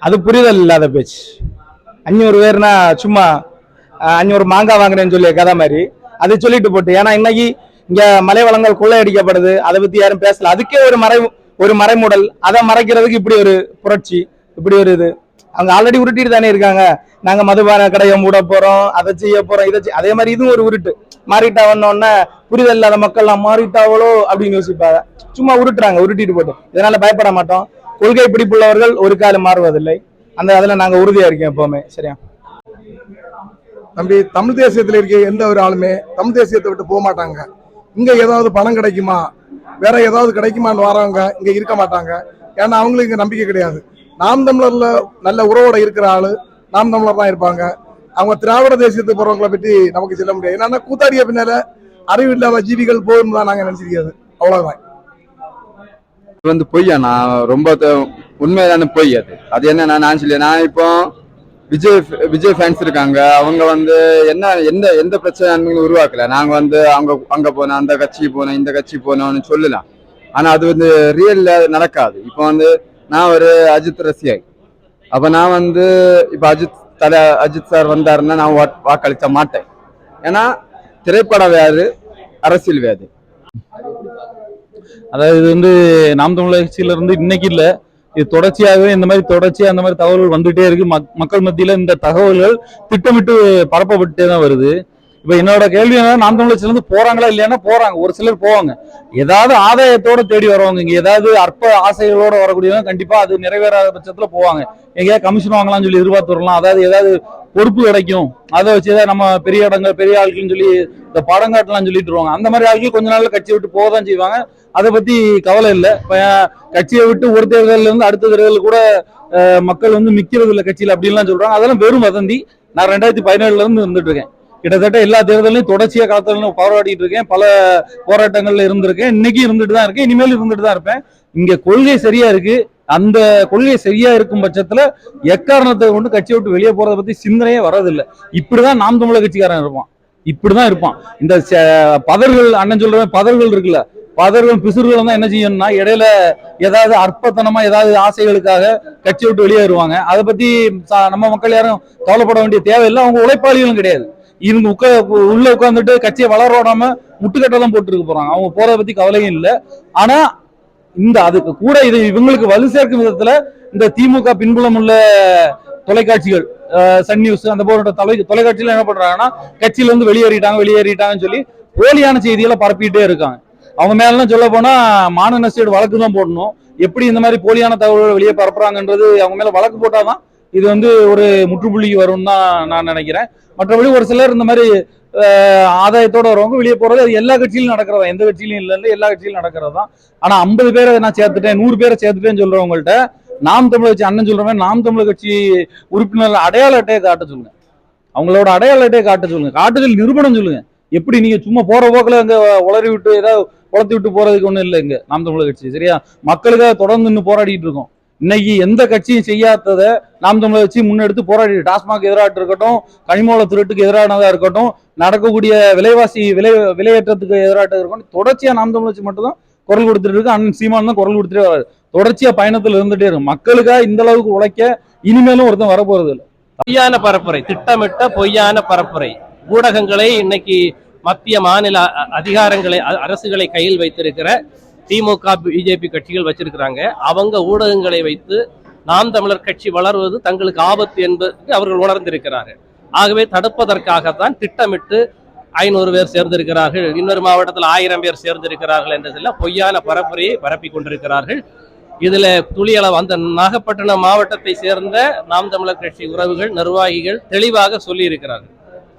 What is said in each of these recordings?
அது புரிதல் இல்லாத பேச்சு. அஞ்சூறு பேர்னா சும்மா அஞ்சூறு மாங்காய் வாங்குறேன்னு சொல்லி கதை மாதிரி. அதை சொல்லிட்டு போட்டு ஏன்னா இன்னைக்கு இங்க மலை வளங்கள் கொள்ளையடிக்கப்படுது அதை பத்தி யாரும் பேசல. அதுக்கே ஒரு மறை ஒரு மறைமுடல். அதை மறைக்கிறதுக்கு இப்படி ஒரு புரட்சி இப்படி ஒரு இது. அவங்க ஆல்ரெடி உருட்டிட்டு தானே இருக்காங்க. நாங்க மதுபான கடையை மூட போறோம் அதை செய்ய போறோம் இதை செய்ய- அதே மாதிரி இதுவும் ஒரு உருட்டு. மாறிட்டா வந்தோடனே புரிதல் இல்லாத மக்கள்லாம் மாறிட்டாவளோ அப்படின்னு யோசிப்பாங்க. சும்மா உருட்டுறாங்க உருட்டிட்டு போட்டு. இதனால பயப்பட மாட்டோம். கொள்கை பிடிப்புள்ளவர்கள் ஒரு காலம் மாறுவதில்லை. அந்த அதுல நாங்க உறுதியா இருக்கோம் எப்பவுமே. சரியா? தம்பி தமிழ் தேசியத்தில் இருக்க எந்த ஒரு ஆளுமே தமிழ் தேசியத்தை விட்டு போக மாட்டாங்க. இங்க ஏதாவது பணம் கிடைக்குமா? வேற ஏதாவது கிடைக்குமான்னு வரவங்க இங்க இருக்க மாட்டாங்க. ஏன்னா அவங்களுக்கு இங்க நம்பிக்கை கிடையாது. நாம் தமிழர்ல நல்ல உறவோட இருக்கிற ஆளு நாம் தமிழர் தான் இருப்பாங்க. அவங்க திராவிட தேசியத்துக்கு போறவங்களை பற்றி நமக்கு சொல்ல முடியாது. ஏன்னா கூத்தாடிய பின்னால அறிவு இல்லாத ஜீவிகள் போகும் தான் நாங்க நினைச்சிருக்கிறது. அவ்வளவுதான். வந்து பொய்யா? நான் ரொம்ப உண்மையான பொய் அது. அது என்ன நான் சொல்லி நான் இப்போ விஜய் விஜய் ஃபேன்ஸ் இருக்காங்க. அவங்க வந்து என்ன எந்த எந்த பிரச்சனை உருவாக்கல. நாங்க வந்து அங்க அங்க போனோம் அந்த கட்சிக்கு போனோம் இந்த கட்சி போனோம்னு சொல்லலாம் ஆனா அது வந்து ரியல்ல நடக்காது. இப்போ வந்து நான் ஒரு அஜித் ரசிகை அப்ப நான் வந்து இப்ப அஜித் தலை அஜித் சார் வந்தாருன்னா நான் வாக்களிக்க மாட்டேன். ஏன்னா திரைப்படம் வேறு அரசியல் வேறு. அதாவது இது வந்து நாம் தமிழர் இருந்து இன்னைக்கு இல்ல. இது தொடர்ச்சியாகவே இந்த மாதிரி தொடர்ச்சியா அந்த மாதிரி தகவல்கள் வந்துட்டே இருக்கு. மக்- மக்கள் மத்தியில இந்த தகவல்கள் திட்டமிட்டு பரப்பப்பட்டே தான் வருது. இப்போ என்னோட கேள்வி என்னன்னா நாம் தமிழர் போறாங்களா இல்லையானா போறாங்க. ஒரு சிலர் போவாங்க. ஏதாவது ஆதாயத்தோட தேடி வருவாங்க இங்க ஏதாவது அற்ப ஆசைகளோட வரக்கூடியவங்க கண்டிப்பா அது நிறைவேறாத பட்சத்துல போவாங்க. எங்கேயாவது கமிஷன் வாங்கலாம்னு சொல்லி எதிர்பார்த்து வரலாம் அதாவது ஏதாவது பொறுப்பு கிடைக்கும். அதை வச்சு நம்ம பெரிய இடங்கள் பெரிய ஆட்கள்னு சொல்லி இந்த படம் காட்டலாம் சொல்லிட்டு வருவாங்க. அந்த மாதிரி ஆட்கள் கொஞ்ச நாள்ல கட்சியை விட்டு போக தான் செய்வாங்க. அதை பத்தி கவலை இல்லை. கட்சியை விட்டு ஒரு தேர்தலில் இருந்து அடுத்த தேர்தல் கூட மக்கள் வந்து மிக்கிறது இல்லை கட்சியில் அப்படின்லாம் சொல்றாங்க. அதெல்லாம் வெறும் வதந்தி. நான் ரெண்டாயிரத்தி பதினேழுல இருந்து இருந்துட்டு இருக்கேன். கிட்டத்தட்ட எல்லா தேர்தலையும் தொடர்ச்சியா காலத்துல போராடிட்டு இருக்கேன். பல போராட்டங்கள்ல இருந்திருக்கேன். இன்னைக்கு இருந்துட்டு தான் இருக்கேன். இனிமேல் இருந்துட்டு தான் இருப்பேன். இங்க கொள்கை சரியா இருக்கு. அந்த கொள்கை சரியா இருக்கும் பட்சத்துல எக்காரணத்தை கொண்டு கட்சியை விட்டு வெளியே போறதை பத்தி சிந்தனையே வர்றதில்லை. இப்படிதான் நாம் தமிழக கட்சிக்காரன் இருப்பான். இப்படிதான் இருப்பான். இந்த ச- பதர்கள் அண்ணன் சொல்றவன் பதர்கள் இருக்குல்ல. பதர்கள் பிசுறுகள் தான் என்ன செய்யணும்னா இடையில ஏதாவது அற்பத்தனமா ஏதாவது ஆசைகளுக்காக கட்சி விட்டு வெளியேறுவாங்க. அதை பத்தி நம்ம மக்கள் யாரும் கவலைப்பட வேண்டிய தேவையில்லை. அவங்க உழைப்பாளிகளும் கிடையாது. இவங்க உட்கா உள்ள உட்காந்துட்டு கட்சியை வளர விடாம முட்டுக்கட்டெல்லாம் போட்டுருக்க போறாங்க. அவங்க போறதை பத்தி கவலையும் இல்லை. ஆனா இந்த அதுக்கு கூட இது இவங்களுக்கு வலு சேர்க்கும் விதத்துல இந்த திமுக பின்புலம் உள்ள தொலைக்காட்சிகள் சன் நியூஸ் அந்த போன்ற தொலை தொலைக்காட்சியில என்ன பண்றாங்கன்னா கட்சியில இருந்து வெளியேறிட்டாங்க வெளியேறிட்டாங்கன்னு சொல்லி போலியான செய்திகளை பரப்பிட்டே இருக்காங்க. அவங்க மேலாம் சொல்ல போனா மாநில வழக்கு தான் போடணும். எப்படி இந்த மாதிரி போலியான தகவல்களை வெளியே பரப்புறாங்கன்றது அவங்க மேல வழக்கு போட்டாதான் இது வந்து ஒரு முற்றுப்புள்ளிக்கு வரும்னு தான் நான் நினைக்கிறேன். மற்றபடி ஒரு சிலர் இந்த மாதிரி ஆதாயத்தோட வரவங்க வெளியே போறது அது எல்லா கட்சியிலும் நடக்கிறதா? எந்த கட்சியிலும் இல்லை எல்லா கட்சியிலும் நடக்கிறது தான். ஆனா ஐம்பது பேரை நான் சேர்த்துட்டேன் நூறு பேரை சேர்த்துட்டேன்னு சொல்றவங்கள்ட்ட நாம் தமிழ் கட்சி அண்ணன் சொல்ற மாதிரி நாம் தமிழ் கட்சி உறுப்பினர் அடையாள அட்டையை காட்ட சொல்லுங்க. அவங்களோட அடையாள அட்டையை காட்ட சொல்லுங்க. காட்டுதல் நிரூபணம் சொல்லுங்க. எப்படி நீங்க சும்மா போற போக்கில் அங்க உளறி விட்டு ஏதாவது குளத்தி விட்டு போறதுக்கு ஒண்ணும் இல்லை இங்க நாம் தமிழர் கட்சி சரியா? மக்களுக்காக தொடர்ந்து நின்று போராடிட்டு இருக்கோம். இன்னைக்கு எந்த கட்சியும் செய்யாததை நாம் தமிழை வச்சு முன்னெடுத்து போராடி டாஸ்மாக் எதிராக இருக்கட்டும் கனிமூல திருட்டுக்கு எதிரானதா இருக்கட்டும் நடக்கக்கூடிய விலைவாசி விலை விலையேற்றத்துக்கு எதிராக இருக்கட்டும் தொடர்ச்சியா நாம் தமிழர் வச்சு மட்டும்தான் குரல் கொடுத்துட்டு இருக்கு. அண்ணன் சீமான் தான் குரல் கொடுத்துட்டே வராரு. தொடர்ச்சியா பயணத்துல இருந்துட்டே இருக்கும் மக்களுக்காக இந்த அளவுக்கு உழைக்க இனிமேலும் ஒருத்தன் வரப்போறது இல்லை. பொய்யான பரப்புரை திட்டமிட்ட பொய்யான பரப்புரை. ஊடகங்களை இன்னைக்கு மத்திய மாநில அ- அதிகாரங்களை அரசுகளை கையில் வைத்திருக்கிற திமுக பிஜேபி கட்சிகள் வச்சிருக்கிறாங்க. அவங்க ஊடகங்களை வைத்து நாம் தமிழர் கட்சி வளர்வது தங்களுக்கு ஆபத்து என்பது அவர்கள் உணர்ந்திருக்கிறார்கள். ஆகவே தடுப்பதற்காகத்தான் திட்டமிட்டு ஐநூறு பேர் சேர்ந்திருக்கிறார்கள். இன்னொரு மாவட்டத்தில் ஆயிரம் பேர் சேர்ந்திருக்கிறார்கள் என்றதில் பொய்யான பரப்புரையை பரப்பி கொண்டிருக்கிறார்கள். இதில் துளியளவு அந்த நாகப்பட்டினம் மாவட்டத்தை சேர்ந்த நாம் தமிழர் கட்சி உறவுகள் நிர்வாகிகள் தெளிவாக சொல்லியிருக்கிறார்கள்.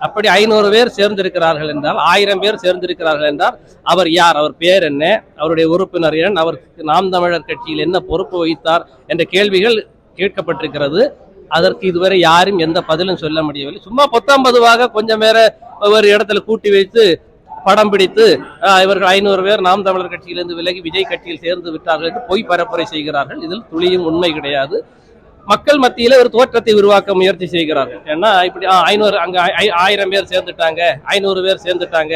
அப்படி ஐநூறு பேர் சேர்ந்திருக்கிறார்கள் என்றால் ஆயிரம் பேர் சேர்ந்திருக்கிறார்கள் என்றால் அவர் யார் அவர் பேர் என்ன அவருடைய உறுப்பினர் எண் அவர் நாம் தமிழர் கட்சியில் என்ன பொறுப்பு வகித்தார் என்ற கேள்விகள் கேட்கப்பட்டிருக்கிறது. அதற்கு இதுவரை யாரும் எந்த பதிலும் சொல்ல முடியவில்லை. சும்மா பொத்தாம் பதுவாக கொஞ்சம் பேரை ஒரு இடத்துல கூட்டி வைத்து படம் பிடித்து இவர்கள் ஐநூறு பேர் நாம் தமிழர் கட்சியிலிருந்து விலகி விஜய் கட்சியில் சேர்ந்து விட்டார்கள் என்று பொய் பரப்புரை செய்கிறார்கள். இதில் துளியும் உண்மை கிடையாது. மக்கள் மத்தியில ஒரு தோற்றத்தை உருவாக்க முயற்சி செய்கிறார் ஏன்னா இப்படி ஆ, ஐநூறு அங்க ஆயிரம் பேர் சேர்ந்துட்டாங்க ஐநூறு பேர் சேர்ந்துட்டாங்க.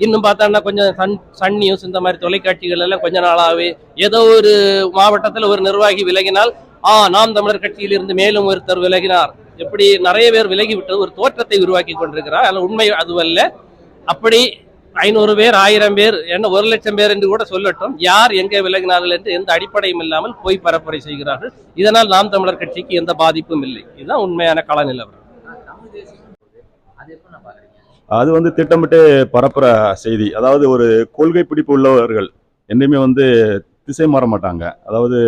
இன்னும் பார்த்தோம்னா கொஞ்சம் சன் சன் நியூஸ் இந்த மாதிரி தொலைக்காட்சிகள் எல்லாம் கொஞ்ச நாளாகவே ஏதோ ஒரு மாவட்டத்தில் ஒரு நிர்வாகி விலகினால் ஆ நாம் தமிழர் கட்சியிலிருந்து மேலும் ஒருத்தர் விலகினார். எப்படி நிறைய பேர் விலகிவிட்டு ஒரு தோற்றத்தை உருவாக்கி கொண்டிருக்கிறார். அதில் உண்மை அதுவல்ல. அப்படி ஐநூறு பேர் ஆயிரம் பேர் என்ன ஒரு லட்சம் பேர் என்று கூட சொல்லட்டும். யார் எங்கே விலகினார்கள் என்று எந்த அடிப்படையும் இல்லாமல் போய் பரப்புரை செய்கிறார்கள். இதனால் நாம் தமிழர் கட்சிக்கு எந்த பாதிப்பும் இல்லை. இதுதான் உண்மையான கள நிலவரம் அது வந்து திட்டமிட்டு பரப்புற செய்தி. அதாவது ஒரு கொள்கை பிடிப்பு உள்ளவர்கள் என்றையுமே வந்து திசை மாற மாட்டாங்க. அதாவது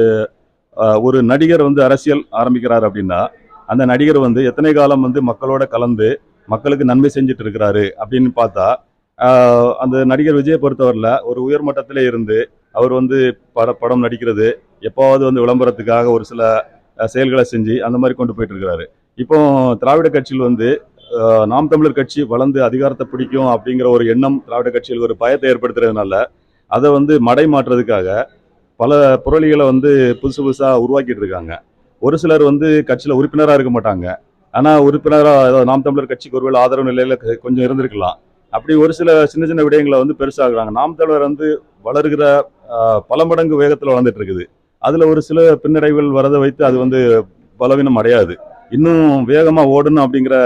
ஒரு நடிகர் வந்து அரசியல் ஆரம்பிக்கிறார் அப்படின்னா அந்த நடிகர் வந்து எத்தனை காலம் வந்து மக்களோட கலந்து மக்களுக்கு நன்மை செஞ்சுட்டு இருக்கிறாரு அப்படின்னு பார்த்தா அந்த நடிகர் விஜயை பொறுத்தவரையில் ஒரு உயர்மட்டத்தில் இருந்து அவர் வந்து பட படம் நடிக்கிறது எப்போவாவது வந்து விளம்பரத்துக்காக ஒரு சில செயல்களை செஞ்சு அந்த மாதிரி கொண்டு போயிட்டு இருக்கிறாரு. இப்போ திராவிட கட்சியில் வந்து நாம் தமிழர் கட்சி வளர்ந்து அதிகாரத்தை பிடிக்கும் அப்படிங்கிற ஒரு எண்ணம் திராவிட கட்சியில் ஒரு பயத்தை ஏற்படுத்துறதுனால அதை வந்து மடை மாற்றுறதுக்காக பல புரளிகளை வந்து புதுசு புதுசாக உருவாக்கிட்டு இருக்காங்க. ஒரு சிலர் வந்து கட்சியில் உறுப்பினராக இருக்க மாட்டாங்க. ஆனால் உறுப்பினராக அதாவது நாம் தமிழர் கட்சிக்கு ஒருவேளை ஆதரவு நிலையில் கொஞ்சம் இருந்திருக்கலாம். அப்படி ஒரு சில சின்ன சின்ன விடயங்களை வந்து பெருசாகிறாங்க. நாம் வந்து வளர்கிற பல மடங்கு வேகத்தில் வளர்ந்துட்டு இருக்குது. அதில் ஒரு சில பின்னடைவுகள் வரதை வைத்து அது வந்து பலவீனம் அடையாது. இன்னும் வேகமாக ஓடணும் அப்படிங்கிற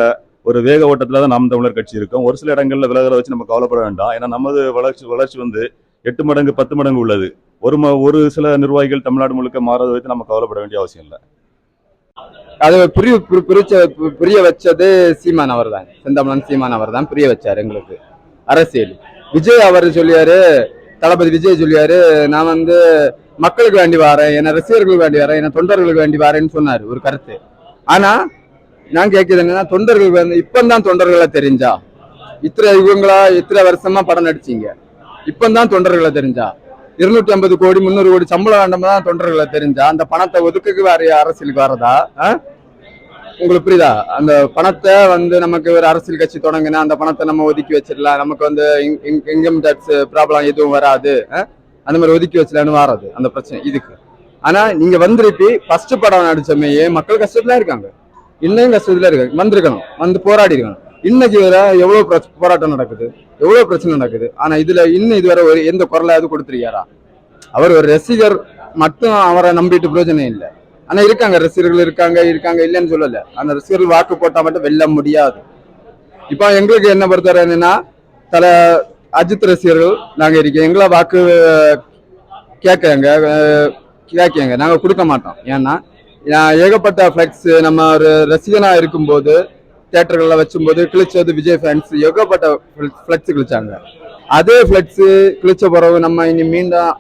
ஒரு வேக ஓட்டத்தில் தான் நாம் தமிழர் கட்சி இருக்கும். ஒரு சில இடங்களில் விலகிற வச்சு நம்ம கவலைப்பட வேண்டாம். ஏன்னா நமது வளர்ச்சி வளர்ச்சி வந்து எட்டு மடங்கு பத்து மடங்கு உள்ளது. ஒரு ம ஒரு சில நிர்வாகிகள் தமிழ்நாடு முழுக்க மாறதை வைத்து நம்ம கவலைப்பட வேண்டிய அவசியம் இல்லை. அது புரிய புரி- புரிச்ச புரிய வச்சது சீமான் அவர் தான் செந்தமலன் சீமான் அவர் தான் புரிய வச்சாரு எங்களுக்கு. அரசியல். விஜய் அவர் சொல்லியாரு தளபதி விஜய் சொல்லியாரு நான் வந்து மக்களுக்கு வேண்டி வரேன் என்ன ரசிகர்களுக்கு வேண்டி வரேன் என்ன தொண்டர்களுக்கு வேண்டி வரேன்னு சொன்னாரு ஒரு கருத்து. ஆனா நான் கேட்குறது என்னன்னா தொண்டர்கள் வந்து இப்பந்தான் தொண்டர்களை தெரிஞ்சா? இத்தனை இவங்களா இத்தனை வருஷமா படம் நடிச்சீங்க? இப்பந்தான் தொண்டர்களை தெரிஞ்சா? இருநூற்றி ஐம்பது கோடி முந்நூறு கோடி சம்பளம் வேண்டாம் தான் தொண்டர்களை தெரிஞ்சா? அந்த பணத்தை ஒதுக்குக்கு வேற அரசியலுக்கு வரதா? ஆ? உங்களுக்கு புரியுதா? அந்த பணத்தை வந்து நமக்கு ஒரு அரசியல் கட்சி தொடங்கினா அந்த பணத்தை நம்ம ஒதுக்கி வச்சிடலாம். நமக்கு வந்து இன்கம் டேக்ஸ் ப்ராப்ளம் எதுவும் வராது. அந்த மாதிரி ஒதுக்கி வச்சிடலான்னு வராது அந்த பிரச்சனை இதுக்கு. ஆனா நீங்க வந்திருப்பி ஃபர்ஸ்ட் படம் நடிச்சமையே மக்கள் கஷ்டத்துல இருக்காங்க. இன்னும் கஷ்டத்துல இருக்காங்க. வந்திருக்கணும். வந்து போராடி இருக்கணும் இன்னைக்கு வரை எவ்வளவு போராட்டம் நடக்குது. எவ்வளவு பிரச்சனை நடக்குது. ஆனா இதுல இன்னும் இதுவரை ஒரு எந்த குரலாவது கொடுத்துருக்காரா அவர் ஒரு ரசிகர் மட்டும் அவரை நம்பிட்டு பிரயோஜனம் இல்லை. ஆனா இருக்காங்க ரசிகர்கள் இருக்காங்க இருக்காங்க இல்லைன்னு சொல்லல. அந்த ரசிகர்கள் வாக்கு போட்டா மட்டும் வெல்ல முடியாது. இப்போ எங்களுக்கு என்ன பொறுத்தவரை என்னன்னா தல அஜித் ரசிகர்கள் நாங்க இருக்கோம். எங்களை வாக்கு கேட்கங்க கேட்கங்க நாங்க கொடுக்க மாட்டோம். ஏன்னா ஏகப்பட்ட ஃபிளெக்ஸ் நம்ம ஒரு ரசிகனா இருக்கும்போது தேட்டர்களில் வச்சும்போது கிழிச்சது விஜய் ஃபேன்ஸ் ஏகப்பட்ட ஃப்ளெக்ஸ் கிழிச்சாங்க. அதே ஃப்ளெக்ஸு கிழிச்ச பிறகு நம்ம இனி மீண்டும்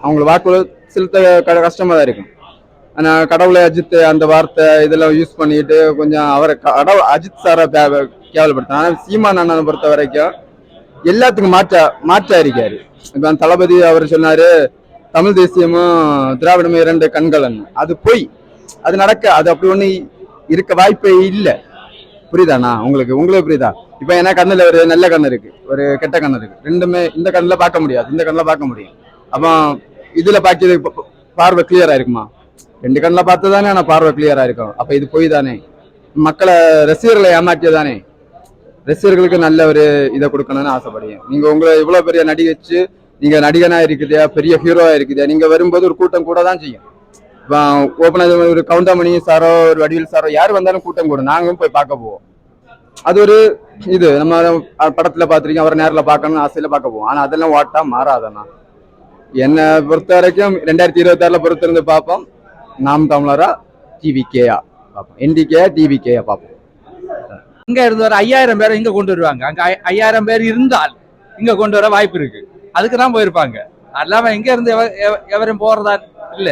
அவங்களை வாக்கு செலுத்த கஷ்டமாக கஷ்டமா தான் இருக்கும். ஆனா கடவுளை அஜித் அந்த வார்த்தை இதெல்லாம் யூஸ் பண்ணிட்டு கொஞ்சம் அவரை கடவுள் அஜித் சாரை கே- ஆனால் சீமான் அண்ணனை பொறுத்த வரைக்கும் எல்லாத்துக்கும் மாற்றா மாற்றா இருக்காரு இப்போ தளபதி அவர் சொன்னாரு தமிழ் தேசியமும் திராவிடமும் இரண்டு கண்கள்னு அது பொய். அது நடக்க அது அப்படி ஒண்ணு இருக்க வாய்ப்பே இல்லை. புரியுதாண்ணா உங்களுக்கு உங்களுக்கு புரியுதா? இப்போ ஏன்னா கண்ணுல ஒரு நல்ல கண் இருக்கு. ஒரு கெட்ட கண்ணு இருக்கு. ரெண்டுமே இந்த கண்ணில் பார்க்க முடியாது இந்த கண்ணுல பார்க்க முடியும். அப்போ இதில் பார்க்கிறது பார்வை கிளியராக இருக்குமா ரெண்டு கண்ணில் பார்த்து தானே ஆனால் பார்வை கிளியராக இருக்கும் அப்போ இது போய் தானே மக்களை ரசிகர்களை ஏமாற்றியதானே? ரசிகர்களுக்கு நல்ல ஒரு இதை கொடுக்கணும்னு ஆசைப்படுறேன் நீங்கள் உங்களை இவ்வளோ பெரிய நடிகை வச்சு நீங்கள் நடிகனாக இருக்குதியா பெரிய ஹீரோவாக இருக்குதியா நீங்கள் வரும்போது ஒரு கூட்டம் கூட தான் செய்யும். இப்போ ஓப்பனர் ஒரு கவுண்டாமணி சாரோ ஒரு வடிவில் சாரோ யார் வந்தாலும் கூட்டம் கூட நாங்களும் போய் பார்க்க போவோம். அது ஒரு இது. நம்ம படத்தில் பார்த்துருக்கோம். அவரை நேரில் பார்க்கணும்னு ஆசையில பார்க்க போவோம். ஆனால் அதெல்லாம் ஓட்டா மாறாதண்ணா. என்னை பொறுத்த வரைக்கும் ரெண்டாயிரத்தி இருபத்தாறில் பொறுத்திருந்து பார்ப்போம். நாம் தமிழரா? டிவிகேயா பார்ப்போம் என்டிகேயா டிவிகேயா பார்ப்போம் இங்க இருந்து வர ஐயாயிரம் பேரை இங்க கொண்டு வருவாங்க. அங்க ஐயாயிரம் பேர் இருந்தால் இங்க கொண்டு வர வாய்ப்பு இருக்கு. அதுக்கு தான் போயிருப்பாங்க. அல்லாம இங்க இருந்து எவ- எவரும் போறதா இல்ல.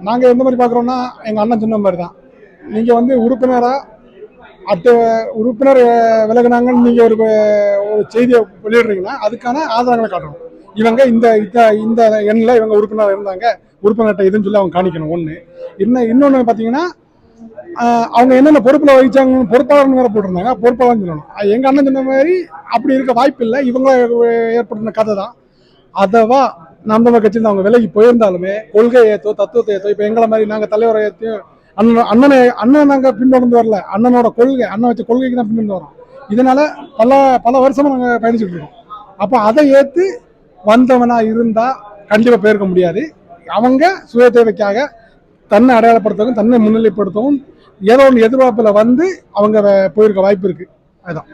நாங்கள் எந்த மாதிரி பார்க்குறோம்னா எங்கள் அண்ணன் சொன்ன மாதிரி தான். நீங்கள் வந்து உறுப்பினராக அடுத்த உறுப்பினர் விலகினாங்கன்னு நீங்க நீங்கள் ஒரு ஒரு செய்தியை வெளியிடுறீங்கன்னா அதுக்கான ஆதாரங்களை காட்டணும். இவங்க இந்த இந்த இந்த எண்ணில் இவங்க உறுப்பினர் இருந்தாங்க. உறுப்பினர்கிட்ட இதுன்னு சொல்லி அவங்க காணிக்கணும் ஒன்று இன்னும் இன்னொன்று பார்த்தீங்கன்னா அவங்க என்னென்ன பொறுப்பில் வகிச்சாங்க பொறுப்பாளர்னு வேற போட்டிருந்தாங்க. பொறுப்பாளர்னு சொல்லணும். எங்கள் அண்ணன் சொன்ன மாதிரி அப்படி இருக்க வாய்ப்பு இல்லை. இவங்க ஏற்படுத்தின கதை தான். அதவா நாம் தமிழ் கட்சியில் அவங்க விலகி போயிருந்தாலுமே கொள்கை ஏத்தோ தத்துவத்தை ஏத்தோ இப்போ எங்களை மாதிரி நாங்கள் தலைவரை ஏற்றியும் அண்ணன் அண்ணனை அண்ணன் நாங்கள் பின்தொடர்ந்து வரல. அண்ணனோட கொள்கை அண்ணன் வச்ச கொள்கைக்கு தான் பின்தொடர்ந்து வரோம் இதனால பல பல வருஷமா நாங்கள் பயணிச்சுட்டு இருக்கோம். அப்போ அதை ஏற்று வந்தவனா இருந்தா கண்டிப்பாக போயிருக்க முடியாது. அவங்க சுய தேவைக்காக தன்னை அடையாளப்படுத்தவும் தன்னை முன்னிலைப்படுத்தவும் ஏதோ ஒன்று எதிர்பார்ப்பில் வந்து அவங்க போயிருக்க வாய்ப்பு இருக்கு. அதுதான்.